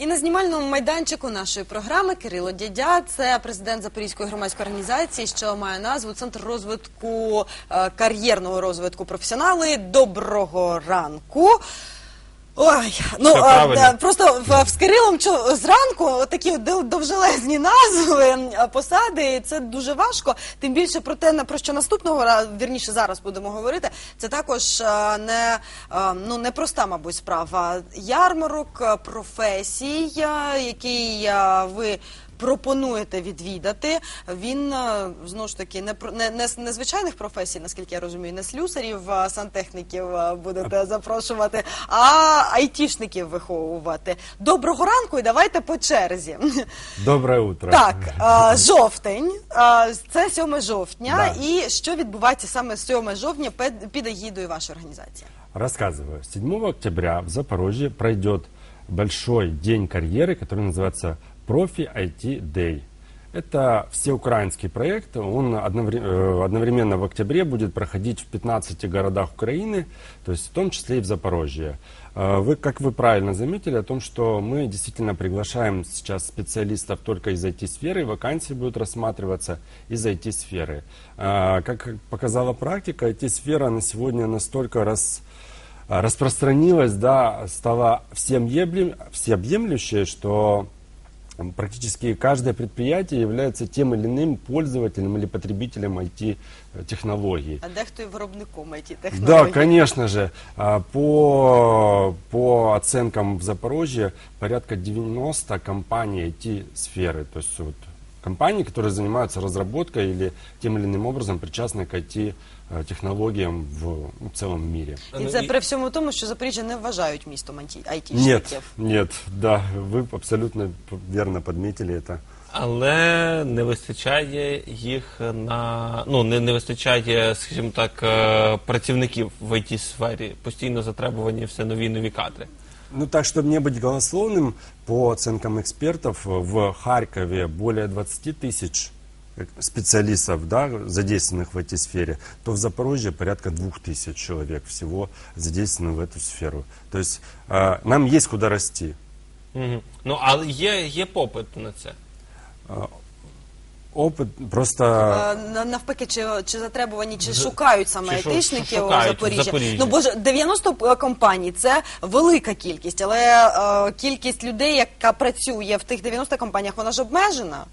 І на знімальному майданчику нашої програми Кирило Дядя, це президент Запорізької громадської організації, що має назву Центр розвитку е, кар'єрного розвитку професіонали. Доброго ранку. Ой, ну Все правильно. да, просто в, з Кирилом чо- зранку такі дов- довжелезні назви посади. і Це дуже важко. Тим більше про те, на- про що наступного разу, вірніше зараз будемо говорити. Це також не ну ну проста, мабуть, справа. Ярмарок е, професій, який ви Пропонуєте відвідати. Він е, знову ж таки не про- не, не з незвичайних професій, наскільки я розумію, не слюсарів, а сантехніків е, будете запрошувати, а айтішників виховувати. Доброго ранку і давайте по черзі. Доброе утро. Так, е, жовтень, е, це 7 жовтня, Да. і що відбувається саме 7 жовтня під, під егідою вашої організації? Рассказываю. 7 октября в Запорожье пройдет большой день карьеры, который называется Профи IT Day. Это всеукраинский проект. Он э, одновременно в октябре будет проходить в 15 городах Украины, то есть в том числе и в Запорожье. Э, Вы, как вы правильно заметили, о том, что мы действительно приглашаем сейчас специалистов только из IT-сферы, вакансии будут рассматриваться из IT-сферы. Э, Как показала практика, IT-сфера на сегодня настолько рас, а, распространилась, да, стала всеобъемлющей, что практически каждое предприятие является тем или иным пользователем или потребителем IT-технологий. А дехто і виробником it Да, конечно же. А, По, по оценкам в Запорожье порядка 90 компаний IT-сферы. То есть вот, компаний, которые занимаются разработкой или тем или иным образом причастны к IT-технологиям в ну, целом мире. І Ну, це і- при всьому тому, що Запоріжжя не вважають містом анті- Нет, айтішників. нет, да, вы абсолютно верно подметили это. Але не вистачає їх на ну не, не вистачає, скажімо так, е, працівників в it сфері Постійно затребувані все нові і нові кадри. Ну так, чтобы не быть голословным, по оценкам экспертов, в Харькове более 20 тысяч э, специалистов, да, задействованных в этой сфере, то в Запорожье порядка двух тысяч человек всего задействованы в эту сферу. То есть э, нам есть куда расти. Угу. Ну але є, є попит на це. Опыт просто... Е, на- Навпаки, чи, чи затребувані, чи шукають саме чи шу- айтишників у шукають в Запоріжжі? Запоріжжі. Ну бо ж 90 компаній це велика кількість, але е, кількість людей, яка працює в тих 90 компаніях, вона ж обмежена.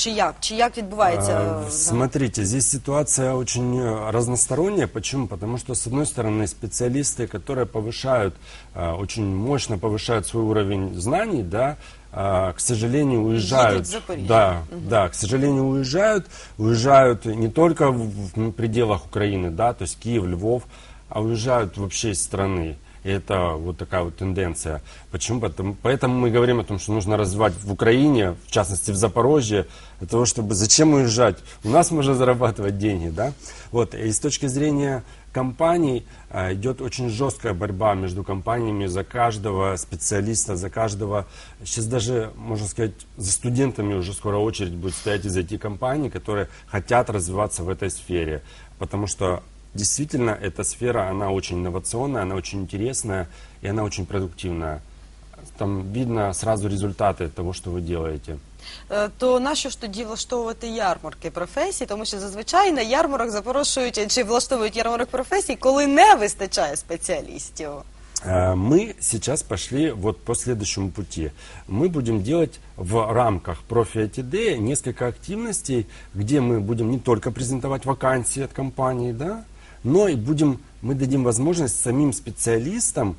Чи як? Чи як відбувається? А, Смотрите, здесь ситуация очень э, разносторонняя. Почему? Потому что, с одной стороны, специалисты, которые повышают, э, очень мощно повышают свой уровень знаний, да, а, к сожалению, уезжают. в Запорожье. Да, да, к сожалению, уезжают. Уезжают не только в пределах Украины, да, то есть Киев, Львов, а уезжают вообще из страны. Это вот такая вот тенденция. Почему? Потому, поэтому мы говорим о том, что нужно развивать в Украине, в частности в Запорожье, для того, чтобы зачем уезжать? У нас можно зарабатывать деньги, да? Вот. И с точки зрения компаний а, идет очень жесткая борьба между компаниями за каждого специалиста, за каждого. Сейчас даже, можно сказать, за студентами уже скоро очередь будет стоять из IT-компаний, которые хотят развиваться в этой сфере. Потому что действительно эта сфера, она очень инновационная, она очень интересная и она очень продуктивная. Там видно сразу результаты того, что вы делаете. Е, То нащо ж тоді влаштовувати ярмарки професій? Тому що зазвичай на ярмарок запрошують чи влаштовують ярмарок професій, коли не вистачає спеціалістів. Э, Мы сейчас пошли вот по следующему пути. Мы будем делать в рамках профи ITD несколько активностей, где мы будем не только презентовать вакансии от компании, да, но и будем, мы дадим возможность самим специалистам,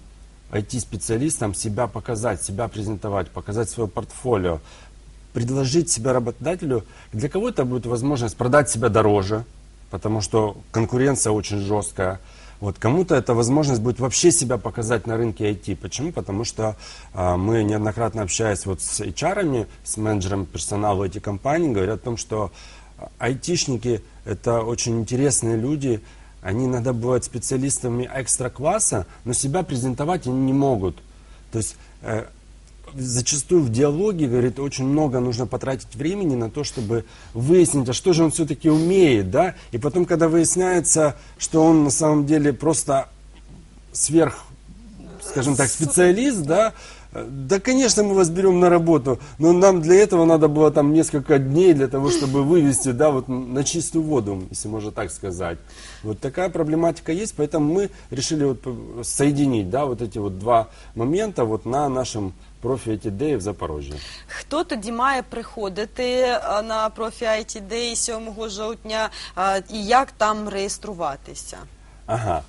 IT-специалистам себя показать, себя презентовать, показать свое портфолио, предложить себя работодателю. Для кого-то будет возможность продать себя дороже, потому что конкуренция очень жесткая. Вот кому-то эта возможность будет вообще себя показать на рынке IT. Почему? Потому что а, мы неоднократно общаясь вот с HR, с менеджером персонала этих компаний, говорят о том, что айтишники это очень интересные люди, они иногда бывают специалистами экстра-класса, но себя презентовать они не могут. То есть э, зачастую в диалоге, говорит, очень много нужно потратить времени на то, чтобы выяснить, а что же он все-таки умеет, да, и потом, когда выясняется, что он на самом деле просто сверх скажем так, специалист, да, да, конечно, мы вас берем на работу, но нам для этого надо было там несколько дней для того, чтобы вывести, да, вот на чистую воду, если можно так сказать. Вот такая проблематика есть, поэтому мы решили вот п- соединить, да, вот эти вот два момента вот на нашем профи IT Day в Запорожье. Хто тоді має приходити е, на профі IT Day 7 жовтня е, і як там реєструватися? Ага.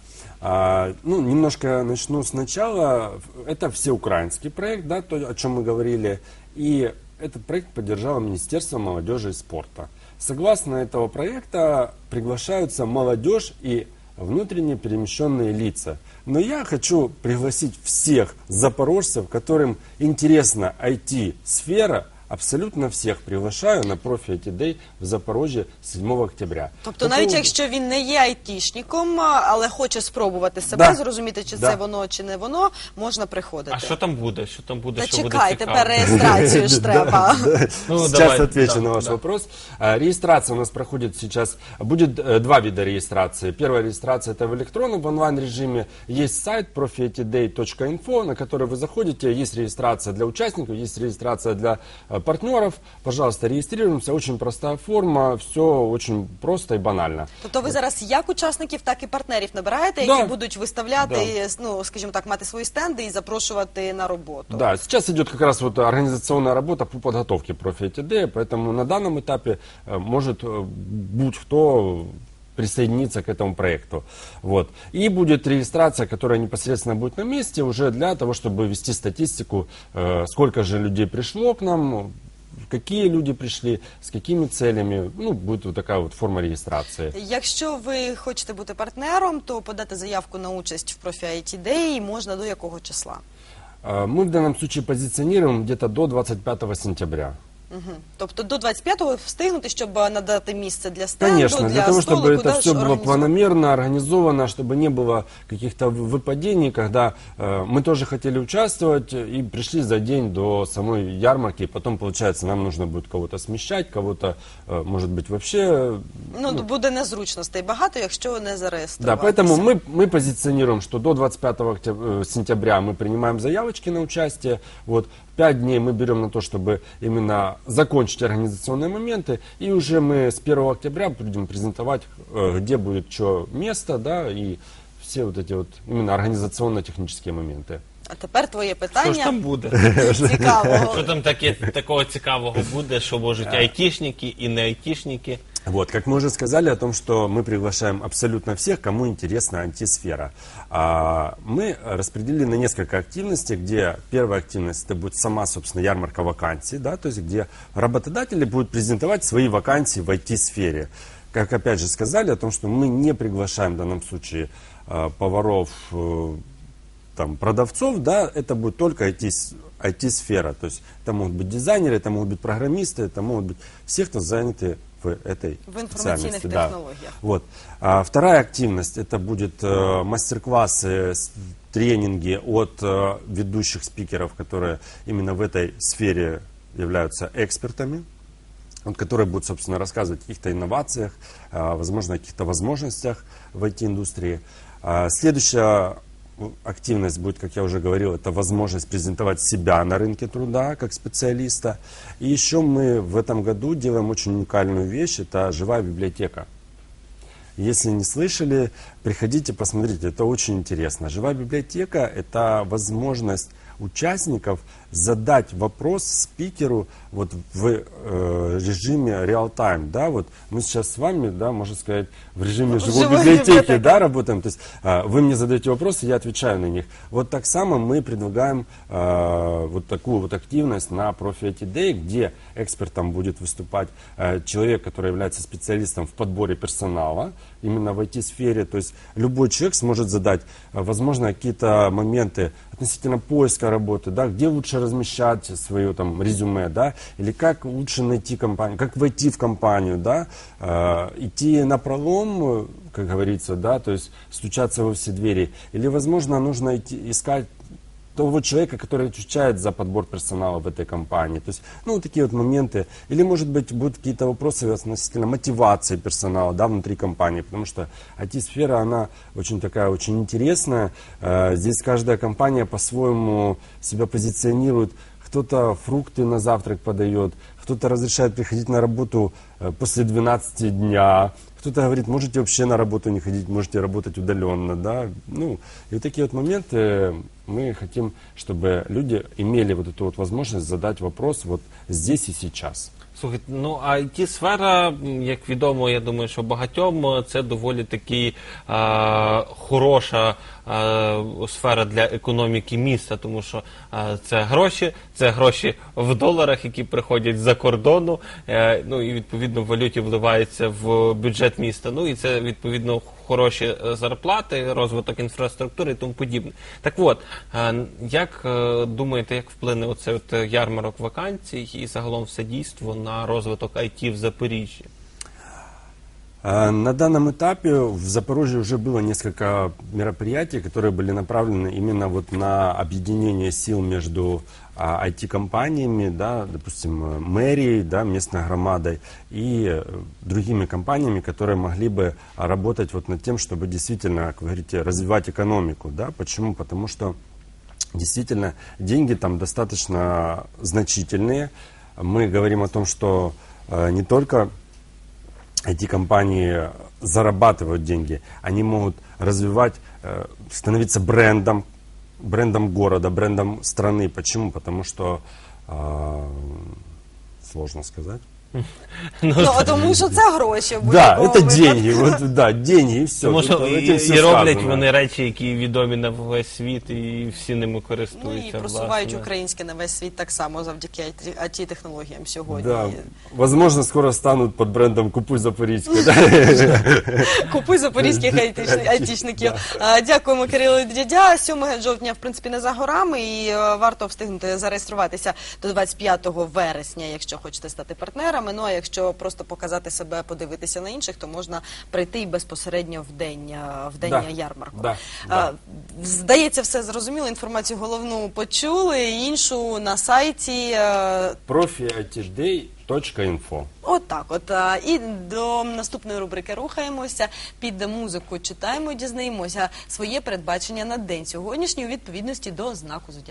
А, ну, немножко начну сначала. Это всеукраинский проект, да, то, о чем мы говорили. И этот проект поддержало Министерство молодежи и спорта. Согласно этого проекта приглашаются молодежь и внутренне перемещенные лица. Но я хочу пригласить всех запорожцев, которым интересна IT-сфера, абсолютно всех приглашаю на профи IT Day в Запорожье 7 октября. Тобто, По навіть поводу- якщо він не є айтішником, а, але хоче спробувати себе, Да. зрозуміти, чи Да. це воно, чи не воно, можна приходити. А що там буде? Що там буде? Та що буде чекай, цікаво? тепер реєстрацію ж треба. Ну, сейчас давай, отвечу да, на ваш да. вопрос. А, Регистрация у нас проходит сейчас, будет э, два вида регистрации. Первая регистрация это в электронном, в онлайн режиме. Есть сайт profietiday.info, на который вы заходите. Есть регистрация для участников, есть регистрация для э, партнеров. Пожалуйста, регистрируемся. Очень простая форма, все очень просто и банально. Тобто ви зараз як учасників, так і партнерів набираєте, Да. які будуть виставляти, Да. ну скажімо так, мати свої стенди і запрошувати на роботу. Да, сейчас идет как раз вот организационная работа по подготовке профи ТД, поэтому на данном этапе э, может э, будь кто присоединиться к этому проекту. Вот. И будет регистрация, которая непосредственно будет на месте, уже для того, чтобы вести статистику, э, сколько же людей пришло к нам, какие люди пришли, с какими целями. Ну, будет вот такая вот форма регистрации. Якщо ви хочете бути партнером, то подати заявку на участь в профі IT Day можна до якого числа? Э, Мы в данном случае позиционируем где-то до 25 сентября. Угу. Тобто до 25-го встигнути, щоб надати місце для стенду, Конечно, для, того, столику, чтобы это да, все было організувати. планомерно, организовано, чтобы не было каких-то в- выпадений, когда э, мы тоже хотели участвовать и пришли за день до самой ярмарки, и потом, получается, нам нужно будет кого-то смещать, кого-то, э, может быть, вообще... Ну, буде незручностей багато, якщо не Да, зареєструватися. поэтому мы, мы позиционируем, что до 25 октяб- э, сентября мы принимаем заявочки на участие. Вот, пять дней мы берем на то, чтобы именно закончить организационные моменты. И уже мы с 1 октября будем презентовать, э, где будет что место, да, и все вот эти вот именно организационно-технические моменты. А тепер твоє Що ж питання там буде? цікавого. Що там таке, такого цікавого буде, що можуть айтішники і не айтішники? Вот, как мы уже сказали о том, что мы приглашаем абсолютно всех, кому интересна антисфера. А, мы распределили на несколько активностей, где первая активность это будет сама, собственно, ярмарка вакансий, да, то есть где работодатели будут презентовать свои вакансии в IT-сфере. Как опять же сказали о том, что мы не приглашаем в данном случае а, поваров, э, там, продавцов, да, это будет только IT, IT-сфера. То есть это могут быть дизайнеры, это могут быть программисты, это могут быть все, кто заняты в этой В специальности, да. технологиях. Вот. А вторая активность это будет э, мастер-классы, тренинги от э, ведущих спикеров, которые именно в этой сфере являются экспертами вот, которые будут, собственно, рассказывать о каких-то инновациях, а, возможно, о каких-то возможностях в IT-индустрии. А, Следующая активность будет, как я уже говорил, это возможность презентовать себя на рынке труда как специалиста. И еще мы в этом году делаем очень уникальную вещь, это живая библиотека. Если не слышали, приходите, посмотрите, это очень интересно. Живая библиотека – это возможность участников задать вопрос спикеру вот в э, режиме реал-тайм, да, вот мы сейчас с вами, да, можно сказать, в режиме живой Живой библиотеки, да, работаем, то есть э, вы мне задаете вопросы, я отвечаю на них. Вот так само мы предлагаем э, вот такую вот активность на профи Day, где экспертом будет выступать э, человек, который является специалистом в подборе персонала, именно в IT-сфере, то есть любой человек сможет задать, э, возможно, какие-то моменты относительно поиска работы, да, где лучше размещать свое там резюме, да, или как лучше найти компанию, как войти в компанию, да, э, идти на пролом, как говорится, да, то есть стучаться во все двери, или, возможно, нужно идти, искать того человека, который отвечает за подбор персонала в этой компании. То есть, ну, такие вот моменты. Или, может быть, будут какие-то вопросы относительно мотивации персонала, да, внутри компании, потому что IT-сфера, она очень такая, очень интересная. Э, Здесь каждая компания по-своему себя позиционирует. Кто-то фрукты на завтрак подает, кто-то разрешает приходить на работу э, после 12 дня, кто-то говорит, можете вообще на работу не ходить, можете работать удаленно, да. Ну, и вот такие вот моменты мы хотим, чтобы люди имели вот эту вот возможность задать вопрос вот здесь и сейчас. Слухайте, ну а it сфера, як відомо, я думаю, що багатьом е, це доволі таки е, хороша е, сфера для економіки міста, тому що е, це гроші, це гроші в доларах, які приходять з-за кордону, е, ну і відповідно в валюті вливаються в бюджет міста. Ну і це відповідно хороші е, зарплати, розвиток інфраструктури і тому подібне. Так от, е, як е, думаєте, як вплине оце от ярмарок вакансій і загалом все дійство на розвиток IT в Запоріжжі? А, На данном этапе в Запорожье уже было несколько мероприятий, которые были направлены именно вот на объединение сил между а, IT-компаниями, да, допустим, мэрией, да, местной громадой и э, другими компаниями, которые могли бы а, работать вот над тем, чтобы действительно, как вы говорите, развивать экономику. Да? Почему? Потому что действительно деньги там достаточно значительные. Мы говорим о том, что э, не только эти компании зарабатывают деньги, они могут развивать, э, становиться брендом, брендом города, брендом страны. Почему? Потому что э, сложно сказать. Ну, тому що це гроші. в Да, будь-якому это випадку. деньги, вот, да, деньги и все. Тому що і, і роблять вони речі, які відомі на весь світ, і всі ними Ну користуються. і просувають власне. українське на весь світ так само завдяки it технологіям сьогодні. Да, возможно, скоро станут под брендом «Купуй Запорізьке». Да? Купуй запорізьких айтішни- айтішників. А, Дякуємо, Кирило Дядя. 7 жовтня, в принципі, не за горами, і е, варто встигнути зареєструватися до 25 вересня, якщо хочете стати партнерами. Ну а якщо просто показати себе, подивитися на інших, то можна прийти і безпосередньо в день, е, в день Да, ярмарку. да, да. Здається, все зрозуміло. Інформацію головну почули, іншу на сайті. е, От так, от і до наступної рубрики рухаємося. Під музику читаємо, дізнаємося своє передбачення на день сьогоднішній у відповідності до знаку зодіаку.